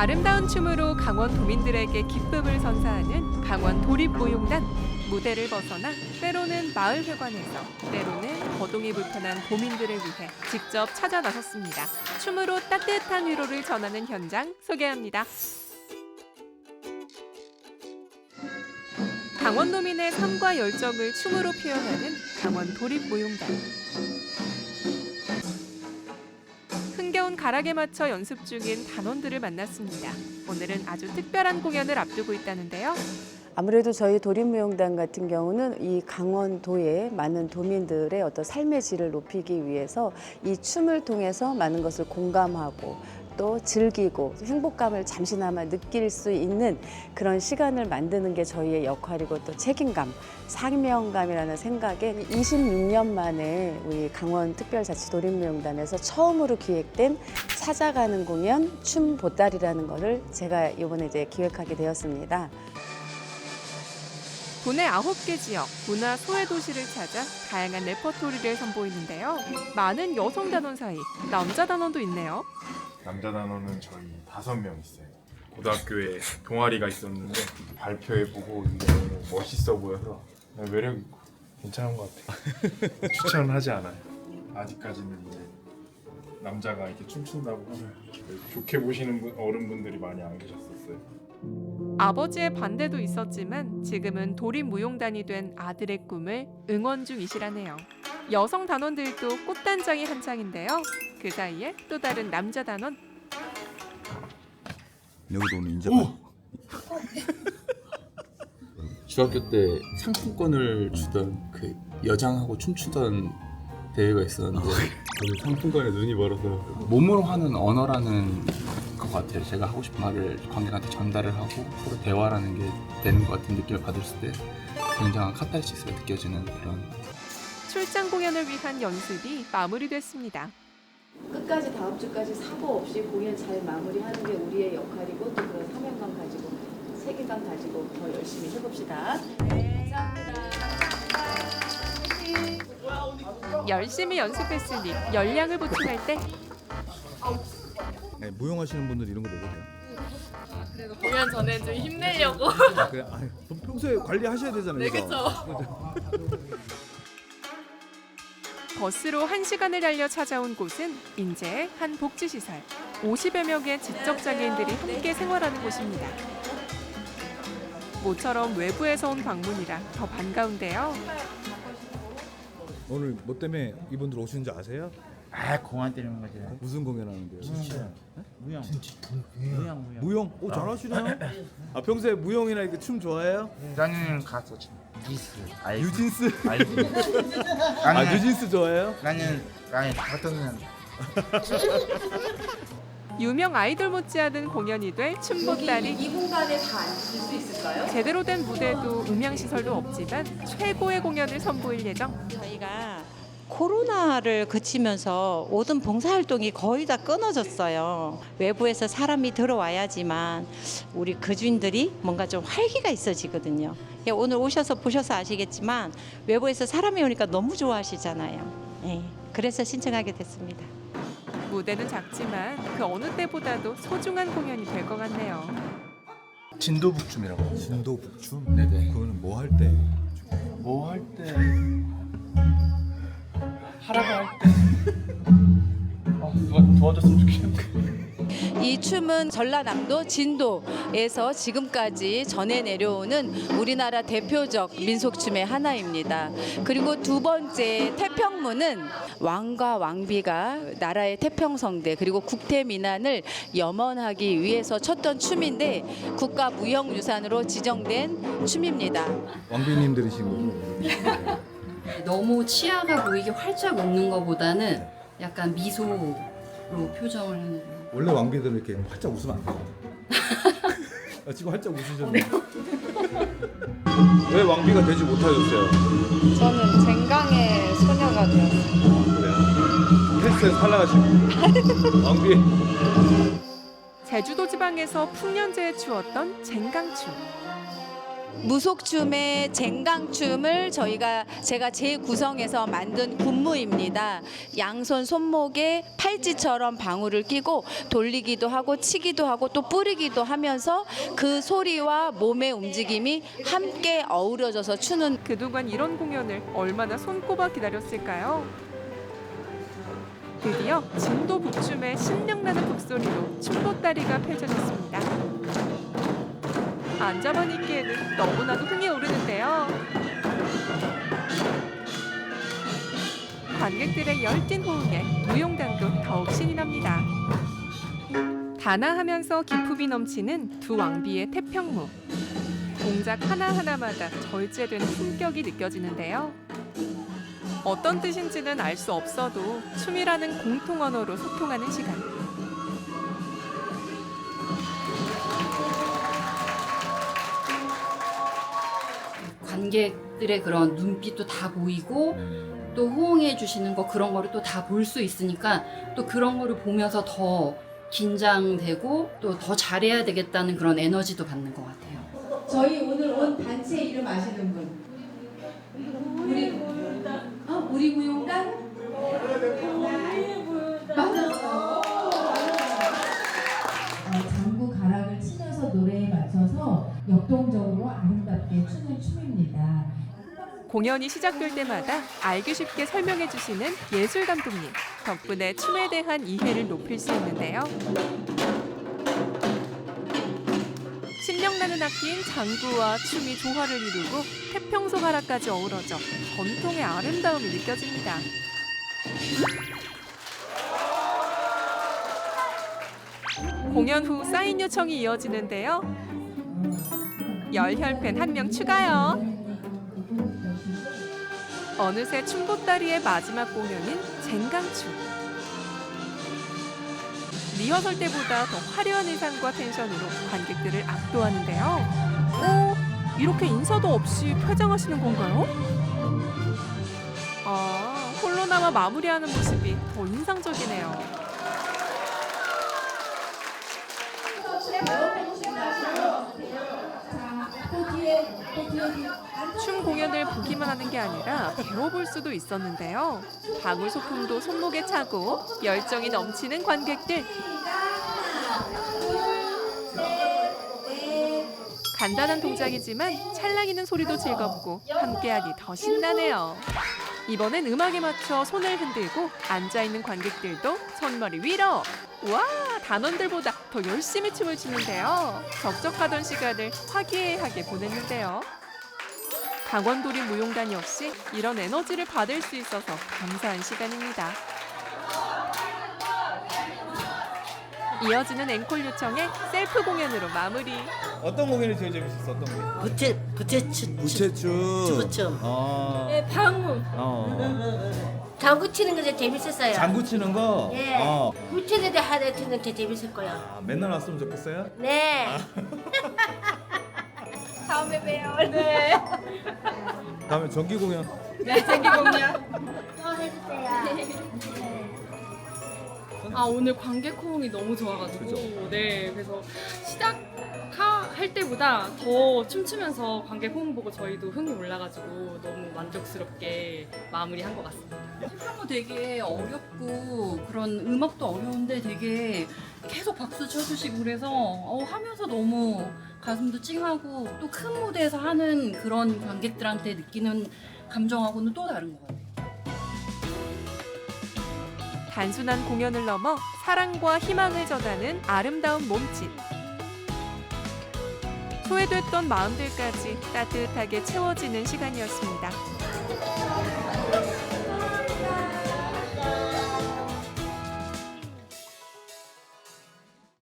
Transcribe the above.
아름다운 춤으로 강원 도민들에게 기쁨을 선사하는 강원 도립무용단 무대를 벗어나 때로는 마을 회관에서 때로는 거동이 불편한 도민들을 위해 직접 찾아 나섰습니다. 춤으로 따뜻한 위로를 전하는 현장 소개합니다. 강원도민의 삶과 열정을 춤으로 표현하는 강원 도립무용단. 가락에 맞춰 연습 중인 단원들을 만났습니다. 오늘은 아주 특별한 공연을 앞두고 있다는데요. 아무래도 저희 도립무용단 같은 경우는 이 강원도의 많은 도민들의 어떤 삶의 질을 높이기 위해서 이 춤을 통해서 많은 것을 공감하고 또 즐기고 행복감을 잠시나마 느낄 수 있는 그런 시간을 만드는 게 저희의 역할이고 또 책임감, 사명감이라는 생각에 26년 만에 우리 강원 특별자치 도립무용단에서 처음으로 기획된 찾아가는 공연 춤 보따리라는 것을 제가 이번에 이제 기획하게 되었습니다. 도내 9개 지역 문화 소외 도시를 찾아 다양한 레퍼토리를 선보이는데요. 많은 여성 단원 사이 남자 단원도 있네요. 남자 단원은 저희 다섯 명 있어요. 고등학교에 동아리가 있었는데 발표해 보고 이게 너무 멋있어 보여서 매력 있고 괜찮은 것 같아요. 추천하지 않아요. 아직까지는 이제 남자가 이렇게 춤춘다고 하면 좋게 보시는 분, 어른분들이 많이 안 계셨었어요. 아버지의 반대도 있었지만 지금은 도립무용단이 된 아들의 꿈을 응원 중이시라네요. 여성 단원들도 꽃단장이 한창인데요. 그 사이에 또 다른 남자 단원 여기도 오늘 인제 중학교 때 상품권을 주던 그 여장하고 춤추던 대회가 있었는데 저는 상품권에 눈이 멀어서 몸으로 하는 언어라는 것 같아요. 제가 하고 싶은 말을 관객한테 전달을 하고 서로 대화라는 게 되는 것 같은 느낌을 받았을 때 굉장한 카타르시스가 느껴지는 그런 출장 공연을 위한 연습이 마무리됐습니다. 끝까지 다음 주까지 사고 없이 공연 잘 마무리하는 게 우리의 역할이고 또 그런 사명감 가지고 책임감 가지고 더 열심히 해봅시다. 열심히 연습했으니 열량을 보충할 때 네, 무용하시는 분들 이런 거 먹어도 돼요? 공연 전에 좀 힘내려고. 아, 그래? 아니, 평소에 관리하셔야 되잖아요. 네, 그래서. 버스로 1시간을 달려 찾아온 곳은 인제의 한 복지시설. 50여 명의 지적장애인들이 함께 생활하는 곳입니다. 모처럼 외부에서 온 방문이라 더 반가운데요. 오늘 뭐 때문에 이분들 오신 줄 아세요? 아 공안 때리는 거지. 무슨 공연하는데요? 무용. 무용 무용. 무용? 오 잘하시네요. 아 평소에 무용이나 이렇게 춤 좋아해요? 나는 가수 뉴진스. 알지? 뉴진스? 알지. 아 나는 뉴진스 좋아해요? 나는 나는 같은 유명 아이돌 못지않은 공연이 될 춤보따리. 이 공간에 다 앉을 수 있을까요? 제대로 된 무대도 음향 시설도 없지만 최고의 공연을 선보일 예정. 저희가 코로나를 그치면서 모든 봉사활동이 거의 다 끊어졌어요. 외부에서 사람이 들어와야지만 우리 거주인들이 뭔가 좀 활기가 있어지거든요. 예, 오늘 오셔서 보셔서 아시겠지만 외부에서 사람이 오니까 너무 좋아하시잖아요. 예, 그래서 신청하게 됐습니다. 무대는 작지만 그 어느 때보다도 소중한 공연이 될 것 같네요. 진도북춤이라고. 진도북춤? 네네. 그거는 뭐 할 때? 뭐 할 때? 하라고 할 때. 아, 누가 도와줬으면 좋겠는데. 이 춤은 전라남도 진도에서 지금까지 전해 내려오는 우리나라 대표적 민속춤의 하나입니다. 그리고 두 번째 태평무는 왕과 왕비가 나라의 태평성대 그리고 국태민안을 염원하기 위해서 췄던 춤인데 국가 무형유산으로 지정된 춤입니다. 왕비님들이신 거죠? 너무 치아가 보이게 활짝 웃는 것보다는 약간 미소로 표정을 하는. 거. 원래 왕비들은 이렇게 활짝 웃으면 안 돼요. 아, 지금 활짝 웃으셨네. 왜 왕비가 되지 못하셨어요? 저는 쟁강의 소녀가 되었습니다. 그래요? 헬스에서 탈락하시고 왕비 제주도 지방에서 풍년제에 추었던 쟁강춤. 무속춤의 쟁강춤을 저희가 제가 재구성해서 만든 군무입니다. 양손 손목에 팔찌처럼 방울을 끼고 돌리기도 하고 치기도 하고 또 뿌리기도 하면서 그 소리와 몸의 움직임이 함께 어우러져서 추는 그동안 이런 공연을 얼마나 손꼽아 기다렸을까요? 드디어 진도 북춤의 신명나는 북소리로 춤보따리가 펼쳐졌습니다. 앉아만 있기에는 너무나도 흥이 오르는데요. 관객들의 열띤 호응에 무용단도 더욱 신이 납니다. 단아하면서 기품이 넘치는 두 왕비의 태평무. 동작 하나하나마다 절제된 품격이 느껴지는데요. 어떤 뜻인지는 알 수 없어도 춤이라는 공통 언어로 소통하는 시간. 관객들의 그런 눈빛도 다 보이고 또 호응해 주시는 거 그런 거를 또 다 볼 수 있으니까 또 그런 거를 보면서 더 긴장되고 또 더 잘해야 되겠다는 그런 에너지도 받는 것 같아요. 저희 오늘 온 단체 이름 아시는 분? 우리 어? 우리 무용단? 맞았어. 장구 가락을 치면서 노래에 맞춰서 역동적으로 아름답게 추는 춤입니다. 공연이 시작될 때마다 알기 쉽게 설명해 주시는 예술 감독님 덕분에 춤에 대한 이해를 높일 수 있는데요. 신명나는 악기인 장구와 춤이 조화를 이루고 태평소 가락까지 어우러져 전통의 아름다움이 느껴집니다. 공연 후 사인 요청이 이어지는데요. 열혈팬 한 명 추가요. 어느새 춤보따리의 마지막 공연인 쟁강춤. 리허설 때보다 더 화려한 의상과 텐션으로 관객들을 압도하는데요. 어? 이렇게 인사도 없이 퇴장하시는 건가요? 아, 홀로 남아 마무리하는 모습이 더 인상적이네요. 춤 공연을 보기만 하는 게 아니라 배워볼 수도 있었는데요. 방울 소품도 손목에 차고 열정이 넘치는 관객들. 간단한 동작이지만 찰랑이는 소리도 즐겁고 함께하니 더 신나네요. 이번엔 음악에 맞춰 손을 흔들고 앉아있는 관객들도 손머리 위로! 와, 단원들보다 더 열심히 춤을 추는데요. 적적하던 시간을 화기애애하게 보냈는데요. 강원도립 무용단 역시 이런 에너지를 받을 수 있어서 감사한 시간입니다. 이어지는 앵콜 요청에 셀프 공연으로 마무리. 어떤 공연이 제일 재밌었어? 어떤 게? 부채 부채춤 부채춤. 주부춤. 어. 네, 방울. 어. 장구 치는 게 제일 재밌었어요. 장구 치는 거. 예. 어. 부채들이 하나 치는 게 재밌을 거예요. 아, 맨날 왔으면 좋겠어요. 네. 다음에 봬요. 네. 다음에 정기 공연. 네, 생기 공연. 또 해주세요. 아 오늘 관객 호응이 너무 좋아가지고 그죠? 네 그래서 시작 할 때보다 더 춤추면서 관객 호응 보고 저희도 흥이 올라가지고 너무 만족스럽게 마무리한 것 같습니다. 태평무 되게 어렵고 그런 음악도 어려운데 되게 계속 박수 쳐주시고 그래서 어, 하면서 너무 가슴도 찡하고 또 큰 무대에서 하는 그런 관객들한테 느끼는 감정하고는 또 다른 것 같아요. 단순한 공연을 넘어 사랑과 희망을 전하는 아름다운 몸짓. 소외됐던 마음들까지 따뜻하게 채워지는 시간이었습니다.